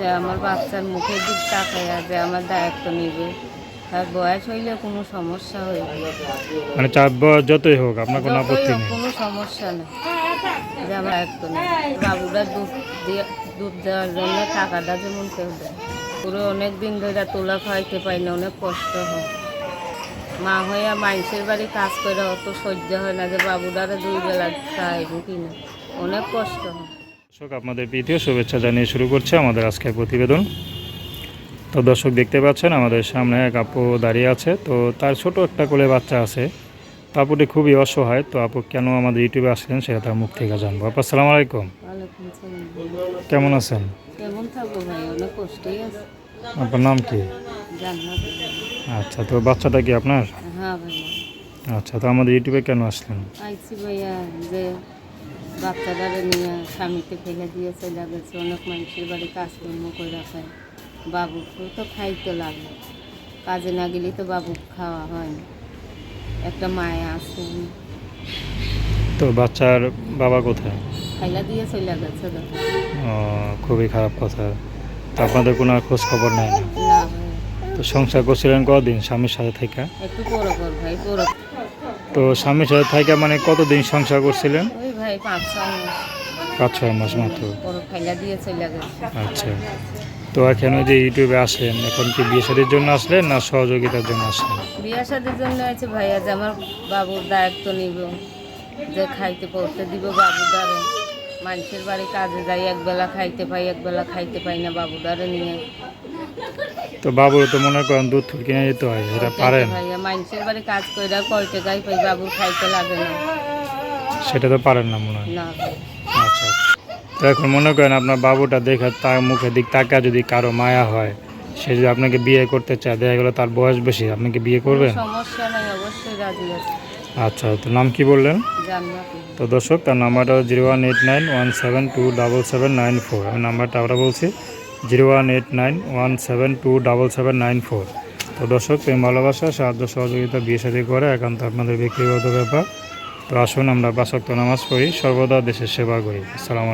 যে আমার বাচ্চার মুখের দিক তাকায় যে আমার দায়িত্ব নেবে। তার বয়স হইলে কোনো সমস্যা হইবে মানে চাপ বয়স যতই হোক আপনার কোনো আপত্তি নেই। কোনো সমস্যা নেই। যে আমার দায়িত্ব নেই। বাবুরা দুধ দিয়ে দুধ দেওয়ার জন্য টাকাটা যেমন কেউ দেয় পুরো অনেক দিন ধরে তোলা খাইতে পাই না অনেক কষ্ট হয়। মা হইয়া মানুষের বাড়ি কাজ করে অত সহ্য হয় না যে বাবুটারে দুই বেলা খাইব কিনা। অনেক কষ্ট হয়। দর্শক আপনাদের প্রীতীয় শুভেচ্ছা জানিয়ে শুরু করছে আমাদের আজকের প্রতিবেদন। তো দর্শক দেখতে পাচ্ছেন আমাদের সামনে এক আপু দাঁড়িয়ে আছে। তো তার ছোট একটা কোলে বাচ্চা আছে। তো আপুটি খুবই অসহায়। তো আপু কেন আমাদের ইউটিউবে আসলেন সেটা তার মুখ থেকে জানব। আপু আসসালামু আলাইকুম। কেমন আছেন? আপনার নাম কি? আচ্ছা তো বাচ্চাটা কি আপনার? হ্যাঁ আচ্ছা তো আমাদের ইউটিউবে কেন আসলেন? ভাইয়া যে বাচ্চাটারে নিয়ে স্বামীকে ফেলে দিয়ে চলে গেছে অনেক মানুষের বাড়ি কাজকর্ম করে রাখায় বাবুকেও তো খাইতে লাগে কাজে না গেলে তো বাবু খাওয়া হয় একটা মায়া আছে। তো বাচ্চার বাবা কোথায়? খাইলা দিয়ে চলে গেছে খুবই খারাপ কথা। তো আপনাদের কোনো খোঁজ খবর নাই না? তো সংসার করছিলেন কদিন স্বামীর সাথে থেকে একটু বড় ভাই বড় তো স্বামীর সাথে থেকে মানে কতদিন সংসার করছিলেন? ওই ভাই পাঁচ ছয় মাস। পাঁচ ছয় মাস মাত্র। বড় খাইলা দিয়ে চলে গেছে। আচ্ছা। তো এখন ওই যে ইউটিউবে আসলেন এখন কি বিয়ে শাদির জন্য আসলেন না সহযোগিতার জন্য আসলেন? বিয়া শাদির জন্য আছে ভাইয়া যে আমার বাবুর দায়িত্ব নিব। যে খাইতে পড়তে দিব বাবু দ্বারে মানুষের বাড়ি কাজে যাই একবেলা খাইতে পাই একবেলা খাইতে পাই না বাবু দ্বারে নিয়ে। তো বাবুর তো মনে করেন দুধ কিনে যেতে হয় সেটা পারেন। মানুষের বাড়ি কাজ কয় পাই বাবুর খাইতে লাগে না। সেটা তো পারেন না মনে হয়। আচ্ছা তো এখন মনে করেন আপনার বাবুটা দেখে তার মুখের দিক তাকা যদি কারও মায়া হয় সে যদি আপনাকে বিয়ে করতে চায় দেখা গেলো তার বয়স বেশি আপনি কি বিয়ে করবেন? সমস্যা নাই অবশ্যই রাজি আছে। আচ্ছা তো নাম কি বললেন? তো দর্শক তার নাম্বারটা zero one eight nine one seven two double seven nine four আমি নাম্বারটা আমরা বলছি। Zero one eight nine one seven two double seven nine four. তো দর্শক প্রেম ভালোবাসা সাহায্য সহযোগিতা বিয়ে সাথে করে একান্ত আপনাদের ব্যক্তিগত ব্যাপার। তো আসুন আমরা বাসক্ত নামাজ পড়ি, সর্বদা দেশের সেবা করি। আসসালামু